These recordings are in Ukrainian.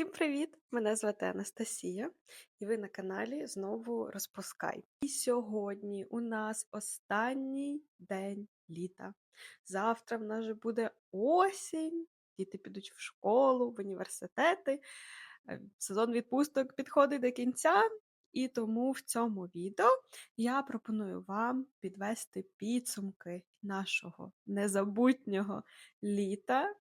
Всім привіт! Мене звати Анастасія, і ви на каналі знову Розпускай. І сьогодні у нас останній день літа. Завтра в нас вже буде осінь, діти підуть в школу, в університети. Е, Сезон відпусток підходить до кінця, і тому в цьому відео я пропоную вам підвести підсумки нашого незабутнього літа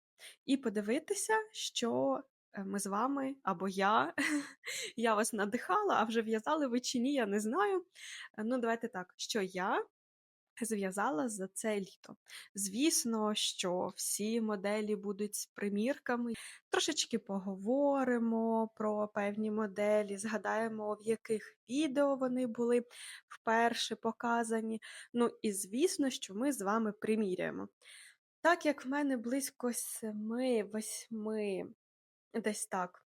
і подивитися, що ми з вами або я. Я вас надихала, а вже в'язали ви чи ні, я не знаю. Е, Ну, давайте так, що я зв'язала за це літо. Звісно, що всі моделі будуть з примірками. Трошечки поговоримо про певні моделі, згадаємо, в яких відео вони були вперше показані. Ну і звісно, що ми з вами приміряємо. Так як в мене близько семи-восьми, десь так,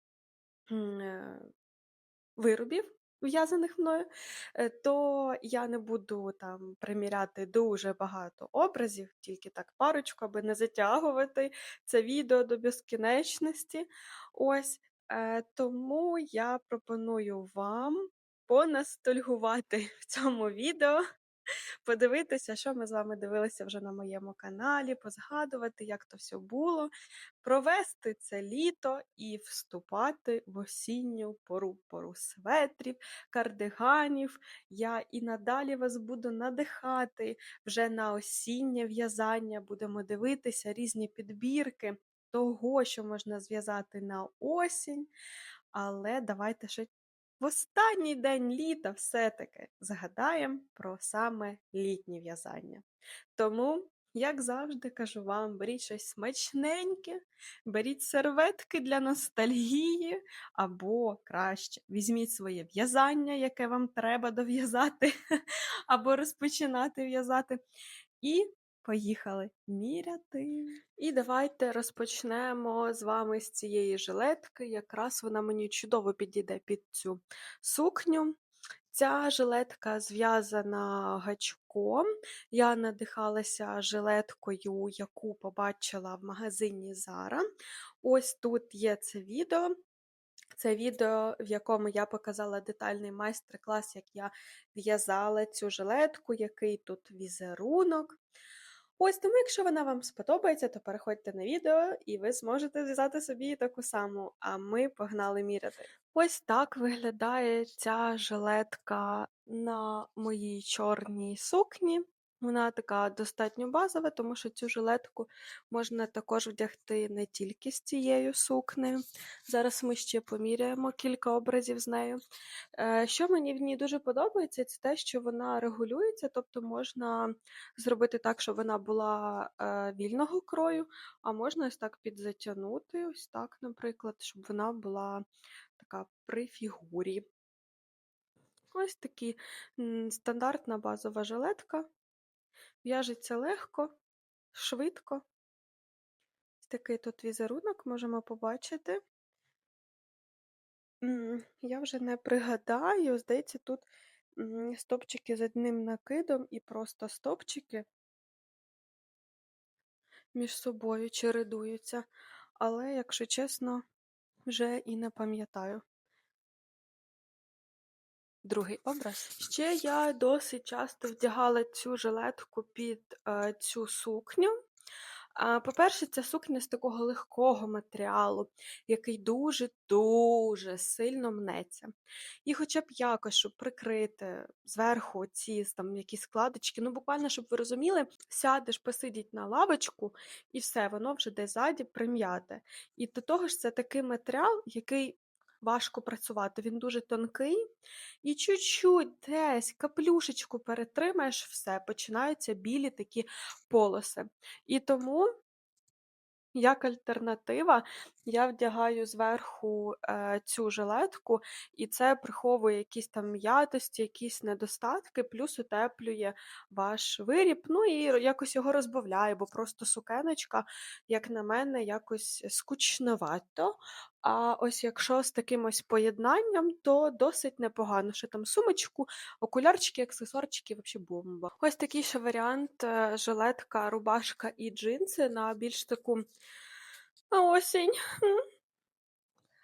е, виробів, в'язаних мною, е, то я не буду там приміряти дуже багато образів, тільки так парочку, аби не затягувати це відео до безкінечності. Ось, е, тому я пропоную вам понастольгувати в цьому відео подивитися, що ми з вами дивилися вже на моєму каналі, позгадувати, як то все було, провести це літо і вступати в осінню пору, пору светрів, кардиганів. Я і надалі вас буду надихати вже на осіннє в'язання, будемо дивитися різні підбірки того, що можна зв'язати на осінь. Але давайте ще в останній день літа все-таки згадаємо про саме літнє в'язання. Тому, як завжди, кажу вам, беріть щось смачненьке, беріть серветки для ностальгії, або краще візьміть своє в'язання, яке вам треба дов'язати, або розпочинати в'язати. І поїхали міряти. І давайте розпочнемо з вами з цієї жилетки. Якраз вона мені чудово підійде під цю сукню. Ця жилетка зв'язана гачком. Я надихалася жилеткою, яку побачила в магазині Zara. Ось тут є це відео. Це відео, в якому я показала детальний майстер-клас, як я в'язала цю жилетку, який тут візерунок. Ось тому, якщо вона вам сподобається, то переходьте на відео і ви зможете зв'язати собі таку саму, а ми погнали міряти. Ось так виглядає ця жилетка на моїй чорній сукні. Вона така достатньо базова, тому що цю жилетку можна також вдягти не тільки з цією сукнею. Зараз ми ще поміряємо кілька образів з нею. Е, Що мені в ній дуже подобається, це те, що вона регулюється, тобто можна зробити так, щоб вона була е, вільного крою, а можна ось так підзатягнути, ось так, наприклад, щоб вона була така при фігурі. Ось такі стандартна базова жилетка. В'яжеться легко, швидко. Такий тут візерунок можемо побачити. Я вже не пригадаю, здається, тут стопчики з одним накидом і просто стопчики між собою чередуються. Але, якщо чесно, вже і не пам'ятаю. Другий образ. Ще я досить часто вдягала цю жилетку під е, цю сукню. А, По-перше, ця сукня з такого легкого матеріалу, який дуже-дуже сильно мнеться. І хоча б якось, щоб прикрити зверху ці там якісь складочки, ну буквально, щоб ви розуміли, сядеш, посидіть на лавочку, і все, воно вже десь ззаді прим'яте. І до того ж, це такий матеріал, який важко працювати. Він дуже тонкий. І чуть-чуть десь каплюшечку перетримаєш, все, починаються білі такі полоси. І тому, як альтернатива, я вдягаю зверху е, цю жилетку, і це приховує якісь там м'ятості, якісь недостатки, плюс утеплює ваш виріб, ну і якось його розбавляє, бо просто сукеночка, як на мене, якось скучновато. А ось якщо з таким поєднанням, то досить непогано. Ще там сумочку, окулярчики, аксесуарчики, взагалі бомба. Ось такий ще варіант: е, жилетка, рубашка і джинси на більш таку осінь.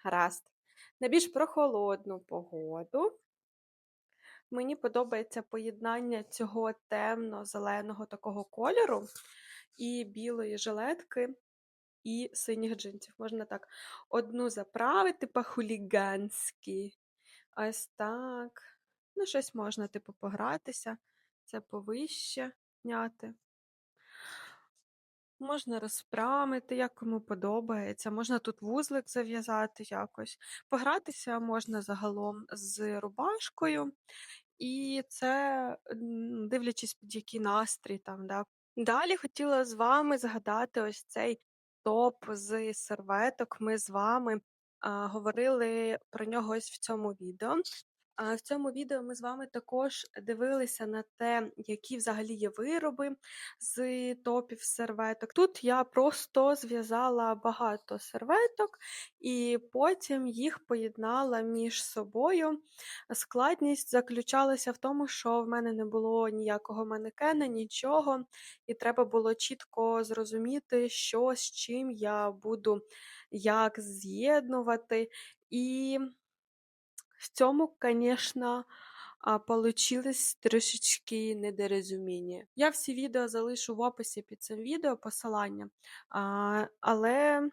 Гаразд. На більш прохолодну погоду мені подобається поєднання цього темно-зеленого такого кольору і білої жилетки, і синіх джинсів. Можна так одну заправити по-хуліганськи. Ось так. Ну, щось можна, типу, погратися, це повище зняти. Можна розпрямити, як кому подобається. Можна тут вузлик зав'язати якось. Погратися можна загалом з рубашкою, і це дивлячись під який настрій там, да. Далі хотіла з вами згадати ось цей топ з серветок. Ми з вами а, говорили про нього ось в цьому відео. В цьому відео ми з вами також дивилися на те, які взагалі є вироби з топів серветок. Тут я просто зв'язала багато серветок і потім їх поєднала між собою. Складність заключалася в тому, що в мене не було ніякого манекена, нічого, і треба було чітко зрозуміти, що з чим я буду як з'єднувати. І в цьому, а, получилось трошечки недорозуміння. Я всі відео залишу в описі під цим відео посилання, але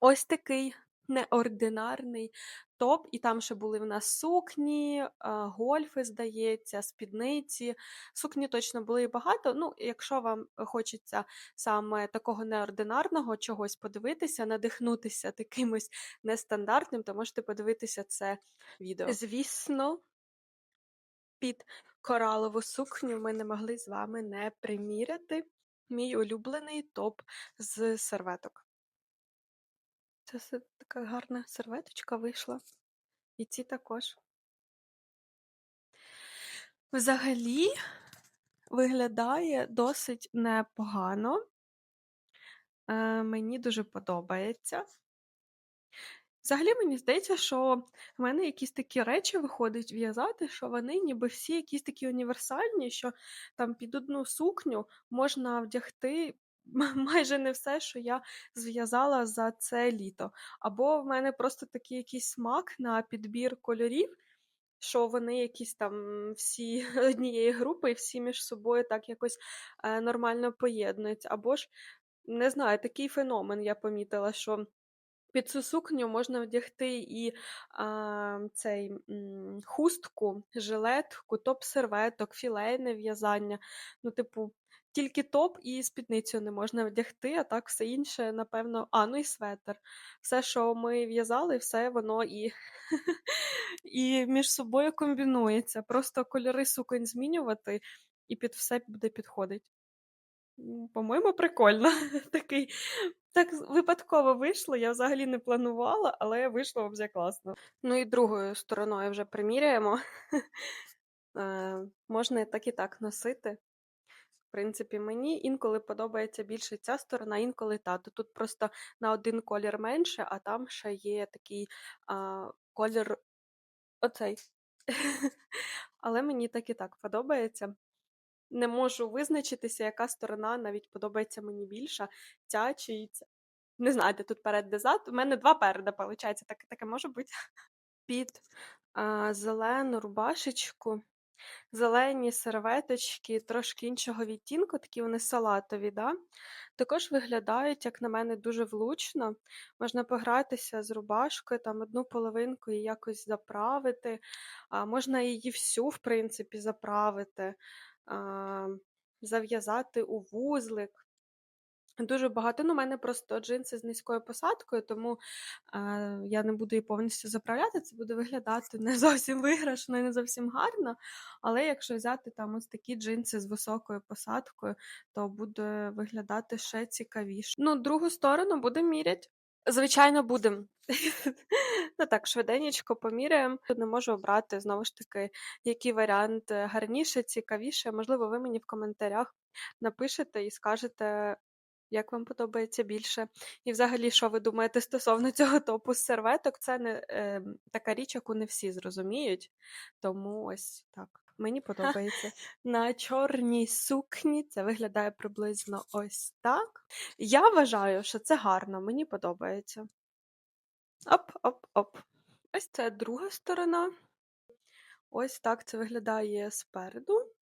ось такий неординарний топ, і там ще були в нас сукні, гольфи, здається, спідниці. Сукні точно були багато. Ну, якщо вам хочеться саме такого неординарного чогось подивитися, надихнутися такимось нестандартним, то можете подивитися це відео. Звісно, під коралову сукню ми не могли з вами не приміряти мій улюблений топ з серветок. Це все така гарна серветочка вийшла. І ці також. Взагалі виглядає досить непогано. Е, мені дуже подобається. Взагалі, мені здається, що в мене якісь такі речі виходить в'язати, що вони ніби всі якісь такі універсальні, що там під одну сукню можна вдягти майже не все, що я зв'язала за це літо. Або в мене просто такий якийсь смак на підбір кольорів, що вони якісь там всі однієї групи і всі між собою так якось е, нормально поєднуються. Або ж, не знаю, такий феномен я помітила, що. Під цю сукню можна вдягти і а, цей м, хустку, жилетку, топ-серветок, філейне в'язання. Ну, типу, тільки топ і спідницю не можна вдягти, а так все інше, напевно, а, ну і светр. Все, що ми в'язали, все воно і, і між собою комбінується. Просто кольори суконь змінювати, і під все буде підходить. По-моєму, прикольно. Такий. Так випадково вийшло, я взагалі не планувала, але вийшло вже класно. Ну і другою стороною вже приміряємо. Е, Можна так і так носити. Принципі, мені інколи подобається більше ця сторона, інколи та. То тут просто на один колір менше, а там ще є такий а, колір оцей. Але мені так і так подобається. Не можу визначитися, яка сторона навіть подобається мені більше, ця чи ця. Не знаю, де тут перед, де зад. У мене два переда, виходить, так, таке може бути. Під а, зелену рубашечку, зелені серветочки, трошки іншого відтінку, такі вони салатові, да? також виглядають, як на мене, дуже влучно. Можна погратися з рубашкою, там одну половинку і якось заправити, а можна її всю, в принципі, заправити, зав'язати у вузлик. Дуже багато. Ну, у мене просто джинси з низькою посадкою, тому е, я не буду її повністю заправляти. Це буде виглядати не зовсім виграшно і не зовсім гарно. Але якщо взяти там ось такі джинси з високою посадкою, то буде виглядати ще цікавіше. Ну, другу сторону будемо міряти. Звичайно, будемо. Ну так, швиденечко поміряємо. Не можу обрати знову ж таки, який варіант е, гарніше, цікавіше. Можливо, ви мені в коментарях напишете і скажете, як вам подобається більше? І взагалі, що ви думаєте стосовно цього топу з серветок? Це не е, така річ, яку не всі зрозуміють. Тому ось так. Мені подобається. На чорній сукні це виглядає приблизно ось так. Я вважаю, що це гарно, мені подобається. Оп-оп-оп. Ось це друга сторона. Ось так це виглядає спереду.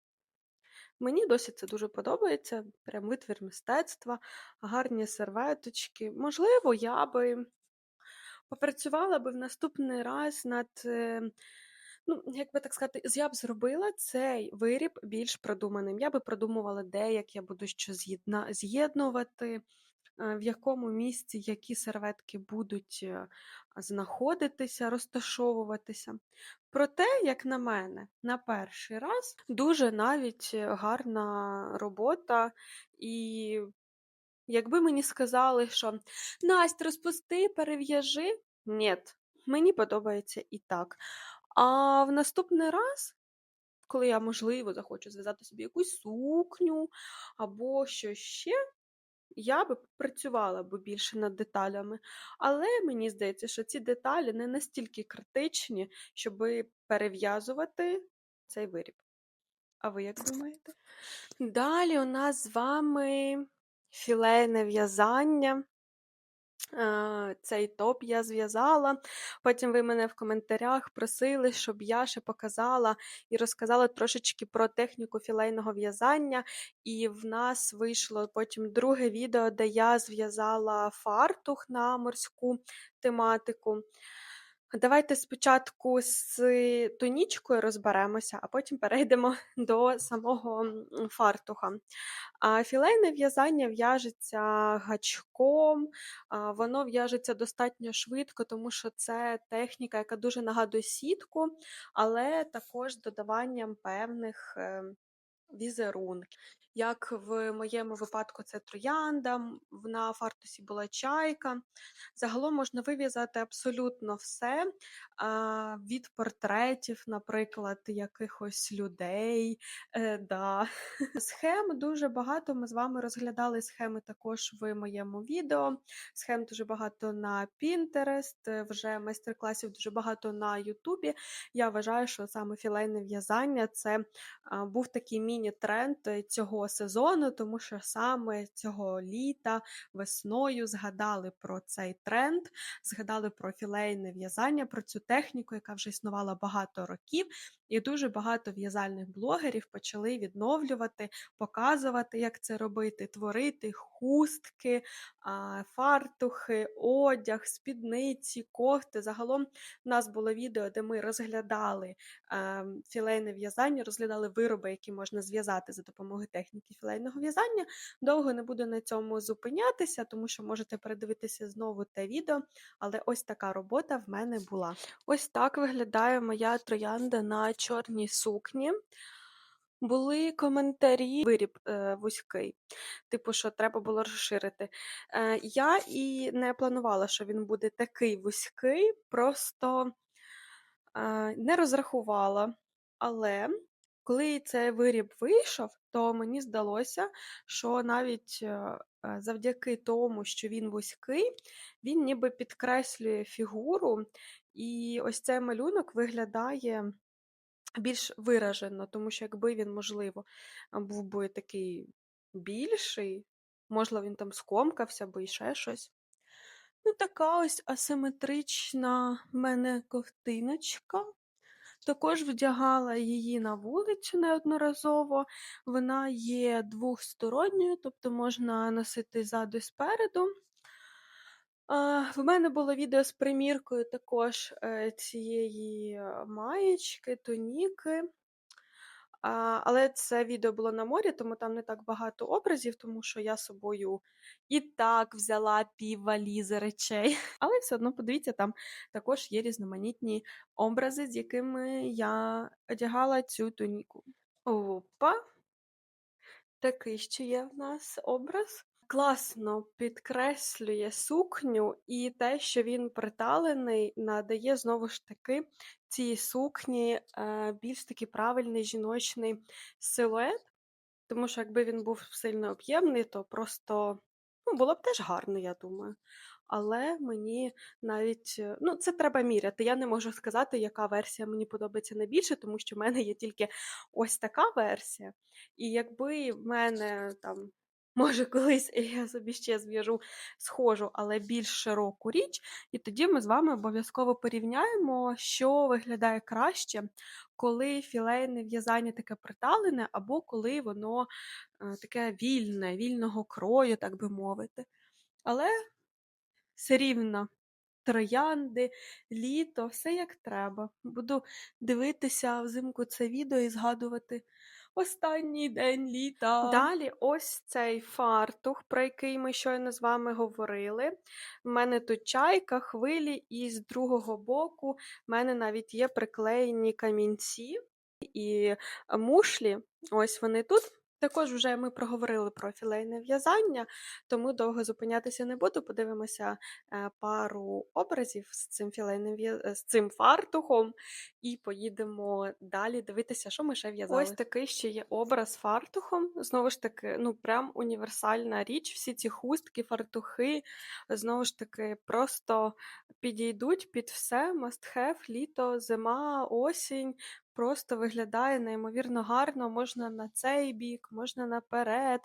Мені досі це дуже подобається. Прям витвір мистецтва, гарні серветочки. Можливо, я би попрацювала би в наступний раз над, е, ну, як би так сказати, я б зробила цей виріб більш продуманим. Я би продумувала, де як я буду що з'єднувати, в якому місці які серветки будуть е, знаходитися, розташовуватися. Проте, як на мене, на перший раз дуже навіть е, гарна робота. І якби мені сказали, що Настя, розпусти, перев'яжи. Ні, мені подобається і так. А в наступний раз, коли я, можливо, захочу зв'язати собі якусь сукню або що ще, я би працювала б більше над деталями. Але мені здається, що ці деталі не настільки критичні, щоб перев'язувати цей виріб. А ви як думаєте? Далі у нас з вами філейне в'язання. Е, Цей топ я зв'язала. Потім ви мене в коментарях просили, щоб я ще показала і розказала трошечки про техніку філейного в'язання. І в нас вийшло потім друге відео, де я зв'язала фартух на морську тематику. Давайте спочатку з тонічкою розберемося, а потім перейдемо до самого фартуха. Філейне в'язання в'яжеться гачком, воно в'яжеться достатньо швидко, тому що це техніка, яка дуже нагадує сітку, але також з додаванням певних візерунків. Як в моєму випадку це троянда, на фартусі була чайка. Загалом можна вив'язати абсолютно все, від портретів, наприклад, якихось людей. Е, да. Схем дуже багато. Ми з вами розглядали схеми також в моєму відео. Схем дуже багато на е, вже майстер-класів дуже багато на Ютубі. Я вважаю, що саме філейне в'язання це був такий міні-тренд е, цього сезону, тому що саме цього літа, весною згадали про цей тренд, згадали про філейне в'язання, про цю техніку, яка вже існувала багато років, і дуже багато в'язальних блогерів почали відновлювати, показувати, як це робити, творити хустки, фартухи, одяг, спідниці, кофти. Загалом у нас було відео, де ми розглядали ем, філейне в'язання, розглядали вироби, які можна зв'язати за допомогою техніки філейного в'язання. Довго не буду на цьому зупинятися, тому що можете передивитися знову те відео, але ось така робота в мене була. Ось так виглядає моя троянда на чорній сукні. Були коментарі, виріб е, вузький, типу, що треба було розширити. Е, я і не планувала, що він буде такий вузький, просто е, не розрахувала. Але коли цей виріб вийшов, то мені здалося, що навіть е, е, завдяки тому, що він вузький, він ніби підкреслює фігуру, і ось цей малюнок виглядає більш виражено, тому що якби він, можливо, був би такий більший, можливо, він там скомкався і ще щось. Ну, така ось асиметрична мене ковтиночка. Також вдягала її на вулицю неодноразово. Вона є двохсторонньою, тобто можна носити ззаду і спереду. В мене було відео з приміркою також е, цієї е, маєчки, тоніки. Але це відео було на морі, тому там не так багато образів, тому що я собою і так взяла пів валізи речей. Але все одно подивіться, там також є різноманітні образи, з якими я одягала цю туніку. Опа! Такий ще є в нас образ. Класно підкреслює сукню, і те, що він приталений, надає знову ж таки цій сукні е, більш такий правильний жіночний силует. Тому що якби він був сильно об'ємний, то просто ну, було б теж гарно, я думаю. Але мені навіть е, ну, це треба міряти. Я не можу сказати, яка версія мені подобається найбільше, тому що в мене є тільки ось така версія. І якби в мене там Може, колись я собі ще зв'яжу схожу, але більш широку річ, і тоді ми з вами обов'язково порівняємо, що виглядає краще, коли філейне в'язання таке приталене, або коли воно е, таке вільне, вільного крою, так би мовити. Але все рівно троянди, літо, все як треба. Буду дивитися взимку це відео і згадувати останній день літа. Далі ось цей фартух, про який ми щойно з вами говорили. У мене тут чайка, хвилі, і з другого боку в мене навіть є приклеєні камінці і мушлі. Ось вони тут. Також вже ми проговорили про філейне в'язання, тому довго зупинятися не буду. Подивимося е, пару образів з цим філейним з цим фартухом, і поїдемо далі дивитися, що ми ще в'язали. Ось такий ще є образ фартухом. Знову ж таки, ну прям універсальна річ. Всі ці хустки, фартухи, знову ж таки, просто підійдуть під все. Must have, літо, зима, осінь. Просто виглядає неймовірно гарно. Можна на цей бік, можна наперед,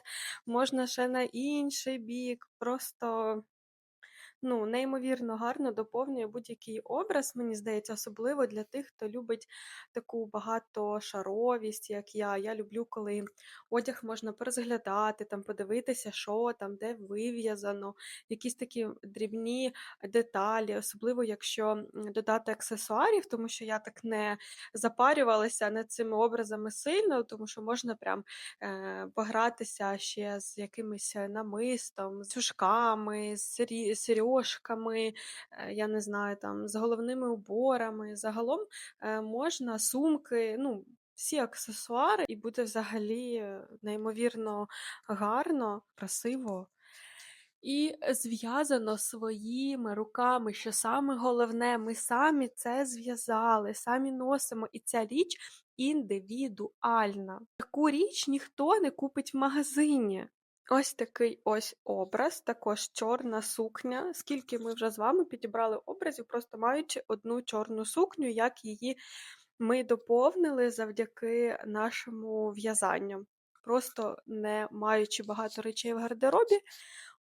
можна ще на інший бік. Просто ну, неймовірно гарно доповнює будь-який образ, мені здається, особливо для тих, хто любить таку багатошаровість, як я. Я люблю, коли одяг можна перезглядати, там подивитися, що там, де вив'язано, якісь такі дрібні деталі, особливо якщо додати аксесуарів, тому що я так не запарювалася над цими образами сильно, тому що можна прям е, погратися ще з якимось намистом, з сюшками, з сері- сережками, е, я не знаю, там, з головними уборами. Загалом е, можна сумки, ну, всі аксесуари, і буде взагалі е, неймовірно гарно, красиво. І зв'язано своїми руками, що саме головне, ми самі це зв'язали, самі носимо, і ця річ індивідуальна. Таку річ ніхто не купить в магазині. Ось такий ось образ, також чорна сукня. Скільки ми вже з вами підібрали образів, просто маючи одну чорну сукню, як її ми доповнили завдяки нашому в'язанню. Просто не маючи багато речей в гардеробі,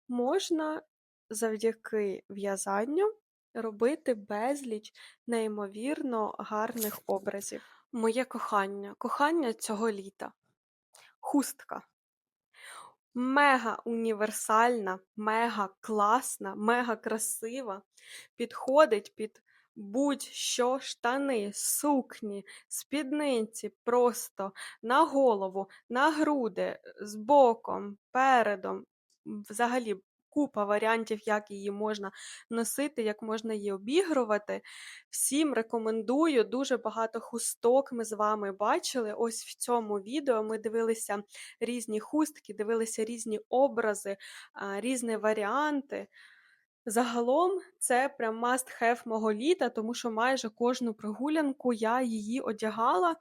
можна завдяки в'язанню робити безліч неймовірно гарних образів. Моє кохання, кохання цього літа. Хустка. Мега універсальна, мега класна, мега красива. Підходить під будь-що штани, сукні, спідниці, просто на голову, на груди, з боком, передом. Взагалі купа варіантів, як її можна носити, як можна її обігрувати. Всім рекомендую. Дуже багато хусток ми з вами бачили. Ось в цьому відео ми дивилися різні хустки, дивилися різні образи, різні варіанти. Загалом це прям must have мого літа, тому що майже кожну прогулянку я її одягала,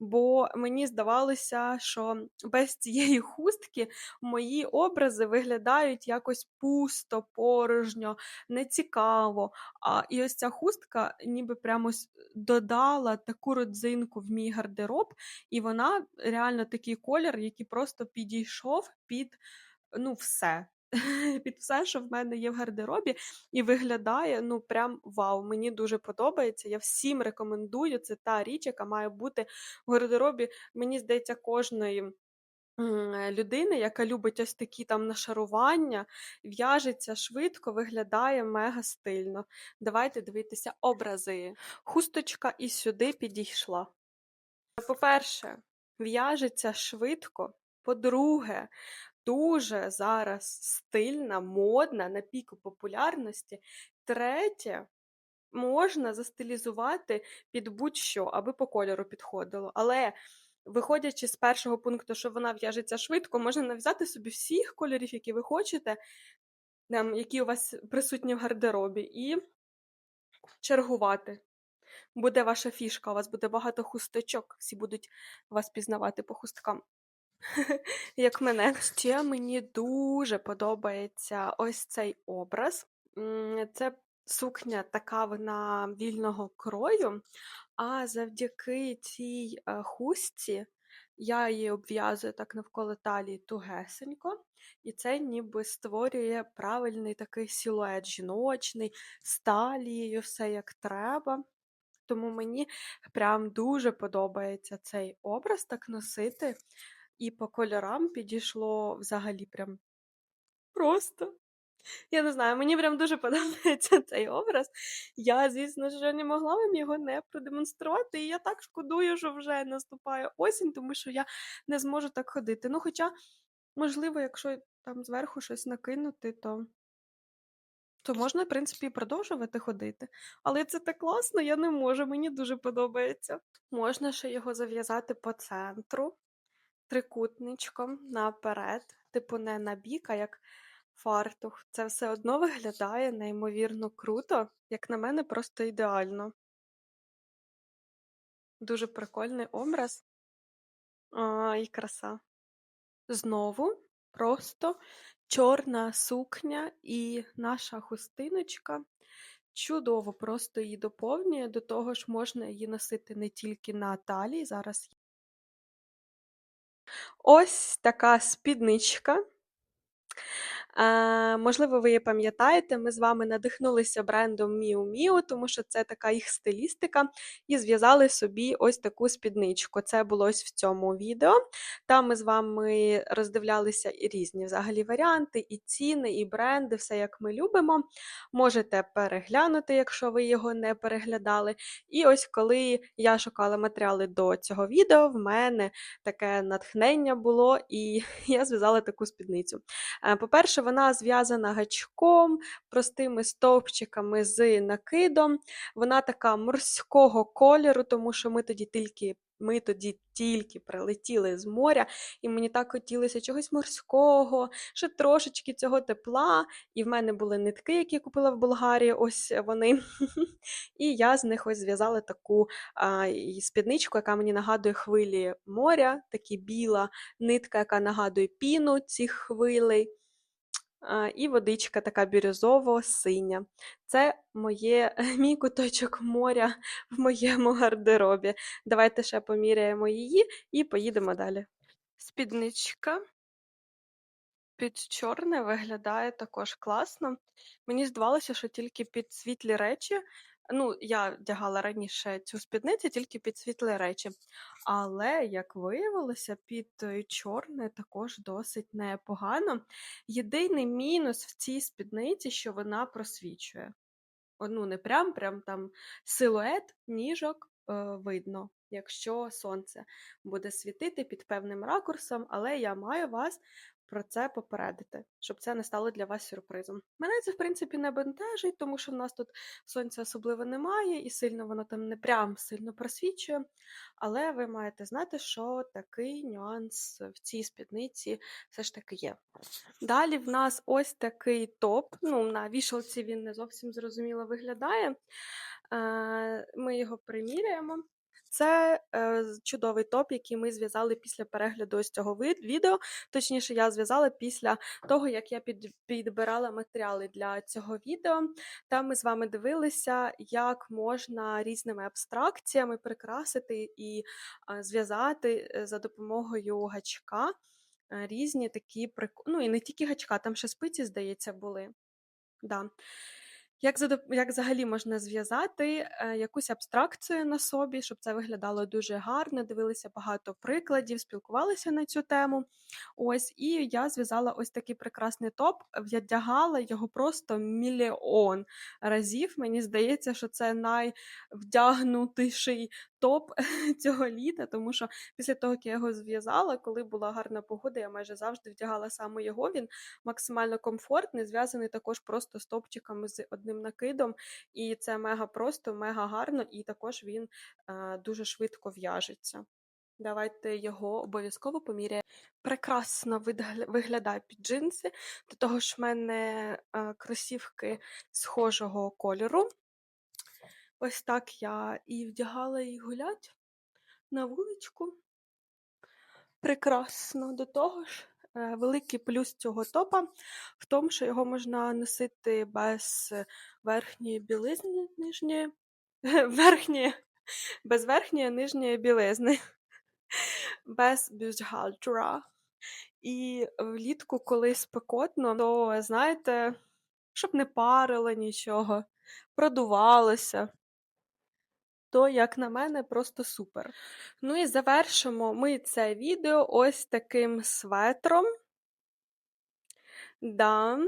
бо мені здавалося, що без цієї хустки мої образи виглядають якось пусто, порожньо, нецікаво. А, і ось ця хустка ніби прямо додала таку родзинку в мій гардероб, і вона реально такий колір, який просто підійшов під ну, все. Під все, що в мене є в гардеробі, і виглядає ну прям вау. Мені дуже подобається. Я всім рекомендую. Це та річ, яка має бути в гардеробі. Мені здається, кожної е, людини, яка любить ось такі там нашарування, в'яжеться швидко, виглядає мега стильно. Давайте дивитися образи. Хусточка і сюди підійшла. По-перше, в'яжеться швидко. По-друге, дуже зараз стильна, модна, на піку популярності. Третє, можна застилізувати під будь-що, аби по кольору підходило. Але виходячи з першого пункту, що вона в'яжеться швидко, можна нав'язати собі всіх кольорів, які ви хочете, там, які у вас присутні в гардеробі, і чергувати. Буде ваша фішка, у вас буде багато хусточок, всі будуть вас пізнавати по хусткам. Як мене. Ще мені дуже подобається ось цей образ. Це сукня така вона вільного крою, а завдяки цій е, хустці я її обв'язую так навколо талії тугесенько. і це ніби створює правильний такий силует жіночний, з талією, все як треба. Тому мені прям дуже подобається цей образ так носити, і по кольорам підійшло взагалі прям просто. Я не знаю, мені прям дуже подобається цей образ. Я, звісно ж, не могла вам його не продемонструвати, і я так шкодую, що вже наступає осінь, тому що я не зможу так ходити. Ну, хоча, можливо, якщо там зверху щось накинути, то то можна, в принципі, продовжувати ходити. Але це так класно, я не можу, мені дуже подобається. Можна ще його зав'язати по центру, трикутничком наперед, типу не на бік, а як фартух. Це все одно виглядає неймовірно круто, як на мене, просто ідеально. Дуже прикольний образ. А, і краса. Знову просто чорна сукня і наша хустиночка чудово просто її доповнює. До того ж, можна її носити не тільки на талії. Зараз ось така спідничка. Е, можливо, ви її пам'ятаєте, ми з вами надихнулися брендом Miu Miu, тому що це така їх стилістика, і зв'язали собі ось таку спідничку. Це було ось в цьому відео. Там ми з вами роздивлялися і різні взагалі варіанти, і ціни, і бренди, все як ми любимо. Можете переглянути, якщо ви його не переглядали. І ось коли я шукала матеріали до цього відео, в мене таке натхнення було, і я зв'язала таку спідницю. Е, По-перше, вона зв'язана гачком, простими стовпчиками з накидом. Вона така морського кольору, тому що ми тоді тільки. Ми тоді тільки прилетіли з моря, і мені так хотілося чогось морського, ще трошечки цього тепла. І в мене були нитки, які я купила в Болгарії, ось вони. І я з них ось зв'язала таку а, спідничку, яка мені нагадує хвилі моря, такі біла нитка, яка нагадує піну цих хвилей. І водичка така бірюзово-синя. Це моє, мій куточок моря в моєму гардеробі. Давайте ще поміряємо її і поїдемо далі. Спідничка під чорне виглядає також класно. Мені здавалося, що тільки під світлі речі. Ну, я вдягала раніше цю спідницю тільки під світлі речі. Але, як виявилося, під е, чорне також досить непогано. Єдиний мінус в цій спідниці, що вона просвічує. Ну, не прям, прям там силует ніжок е, видно, якщо сонце буде світити під певним ракурсом, але я маю вас про це попередити, щоб це не стало для вас сюрпризом. Мене це, в принципі, не бентежить, тому що в нас тут сонця особливо немає, і сильно воно там не прям сильно просвічує. Але ви маєте знати, що такий нюанс в цій спідниці все ж таки є. Далі в нас ось такий топ. Ну, на вішалці він не зовсім зрозуміло виглядає. Е, Ми його приміряємо. Це е, чудовий топ, який ми зв'язали після перегляду ось цього відео. Точніше, я зв'язала після того, як я під, підбирала матеріали для цього відео. Там ми з вами дивилися, як можна різними абстракціями прикрасити і е, зв'язати е, за допомогою гачка е, різні такі прик... Ну і не тільки гачка, там ще спиці, здається, були. Да. Як як взагалі можна зв'язати е, якусь абстракцію на собі, щоб це виглядало дуже гарно, дивилися багато прикладів, спілкувалися на цю тему. Ось, І я зв'язала ось такий прекрасний топ, вдягала його просто мільйон разів. Мені здається, що це найвдягнутіший топ цього літа, тому що після того, як я його зв'язала, коли була гарна погода, я майже завжди вдягала саме його. Він максимально комфортний, зв'язаний також просто з топчиками з одним накидом. І це мега просто, мега гарно, і також він е, дуже швидко в'яжеться. Давайте його обов'язково поміряємо. Прекрасно виглядає під джинси, до того ж в мене е, кросівки схожого кольору. Ось так я і вдягала і гулять на вуличку. Прекрасно до того ж, е, великий плюс цього топа в тому, що його можна носити без верхньої білизни нижньої, верхньої, без верхньої нижньої білизни, без бюджгальтера. І влітку, коли спекотно, то знаєте, щоб не парило нічого, продувалося. То, як на мене, просто супер. Ну і завершимо ми це відео ось таким светром. Да.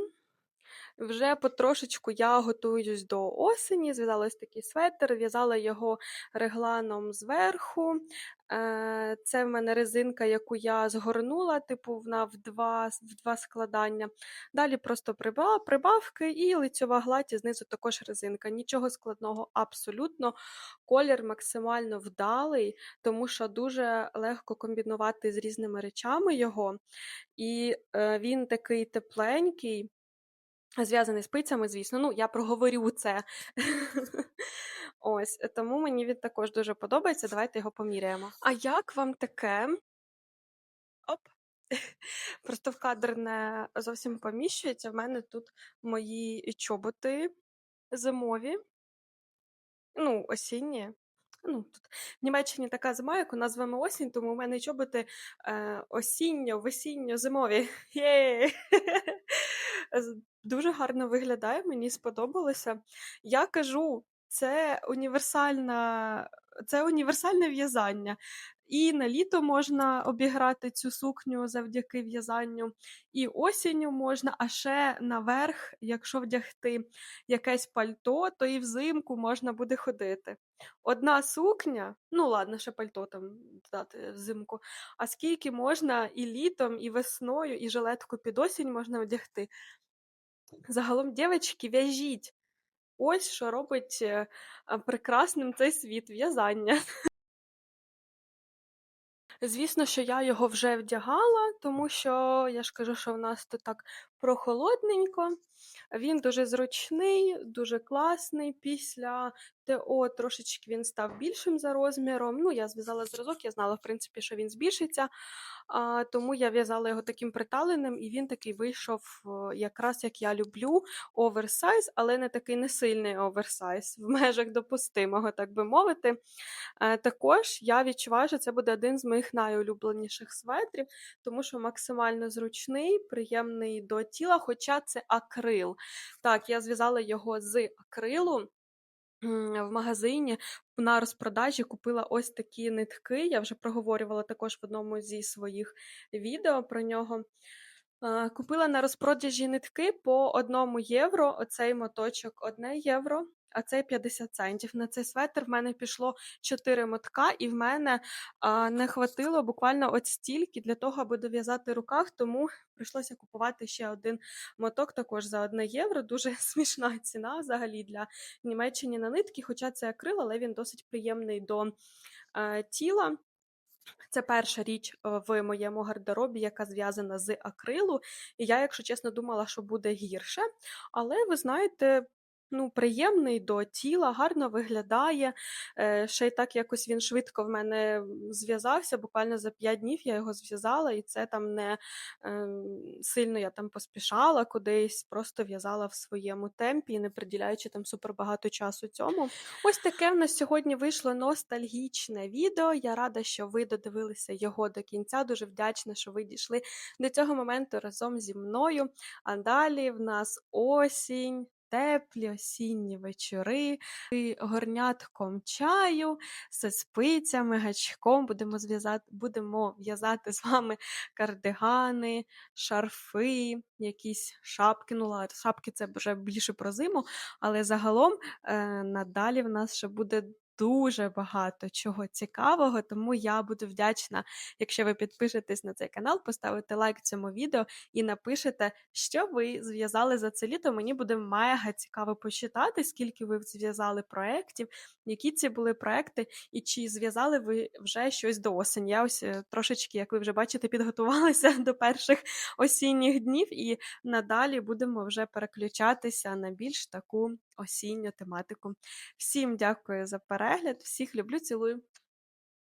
Вже потрошечку я готуюсь до осені, зв'язала ось такий светр, в'язала його регланом зверху. Е, Це в мене резинка, яку я згорнула, типу вона в два в два складання. Далі просто прибавки і лицьова гладь, і знизу також резинка. Нічого складного абсолютно. Колір максимально вдалий, тому що дуже легко комбінувати з різними речами його. І е, він такий тепленький. Зв'язаний спицями, звісно. Ну, я проговорю це. Ось, тому мені він також дуже подобається. Давайте його поміряємо. А як вам таке? Оп. Просто в кадр не зовсім поміщується. В мене тут мої чоботи зимові, ну, осінні. Ну, тут в Німеччині така зима, яку назвемо осінь, тому у мене чоботи е, осінньо, весінньо, зимові. Є! Дуже гарно виглядає, мені сподобалося. Я кажу, це універсальна, це універсальне в'язання. І на літо можна обіграти цю сукню завдяки в'язанню, і осінню можна, а ще наверх, якщо вдягти якесь пальто, то і взимку можна буде ходити. Одна сукня, ну ладно, ще пальто там додати взимку, а скільки можна і літом, і весною, і жилетку під осінь можна одягти. Загалом, дівчатки, в'яжіть. Ось що робить е, прекрасним цей світ в'язання. Звісно, що я його вже вдягала, тому що я ж кажу, що в нас тут так прохолодненько. Він дуже зручний, дуже класний. Після ТО трошечки він став більшим за розміром. Ну, я зв'язала зразок, я знала, в принципі, що він збільшиться, а, тому я в'язала його таким приталеним, і він такий вийшов, якраз як я люблю, оверсайз, але не такий несильний оверсайз, в межах допустимого, так би мовити. А, також я відчуваю, що це буде один з моїх найулюбленіших светрів, тому що максимально зручний, приємний до тіла, хоча це акрил. Так, я зв'язала його з акрилу. В магазині на розпродажі купила ось такі нитки. Я вже проговорювала також в одному зі своїх відео про нього. Купила на розпродажі нитки по 1 євро. Оцей моточок 1 євро, а цей 50 центів. На цей светр в мене пішло 4 мотка, і в мене а, не хватило буквально от стільки для того, аби дов'язати руках, тому прийшлося купувати ще один моток також за 1 євро. Дуже смішна ціна взагалі для Німеччини на нитки, хоча це акрил, але він досить приємний до е, тіла. Це перша річ е, в моєму гардеробі, яка зв'язана з акрилу. І я, якщо чесно, думала, що буде гірше. Але ви знаєте, ну, приємний до тіла, гарно виглядає. Е, ще й так якось він швидко в мене зв'язався. Буквально за 5 днів я його зв'язала, і це там не е, сильно я там поспішала кудись, просто в'язала в своєму темпі, не приділяючи там супербагато часу цьому. Ось таке в нас сьогодні вийшло ностальгічне відео. Я рада, що ви додивилися його до кінця. Дуже вдячна, що ви дійшли до цього моменту разом зі мною. А далі в нас осінь теплі осінні вечори, горнятком чаю, зі спицями, гачком будемо зв'язати, будемо в'язати з вами кардигани, шарфи, якісь шапки. Ну, шапки це вже більше про зиму, але загалом е, надалі в нас ще буде дуже багато чого цікавого, тому я буду вдячна, якщо ви підпишетесь на цей канал, поставите лайк цьому відео і напишете, що ви зв'язали за це літо. Мені буде мега цікаво почитати, скільки ви зв'язали проєктів, які ці були проекти, і чи зв'язали ви вже щось до осені. Я ось е, трошечки, як ви вже бачите, підготувалася до перших осінніх днів, і надалі будемо вже переключатися на більш таку осінню тематику. Всім дякую за перегляд, всіх люблю, цілую.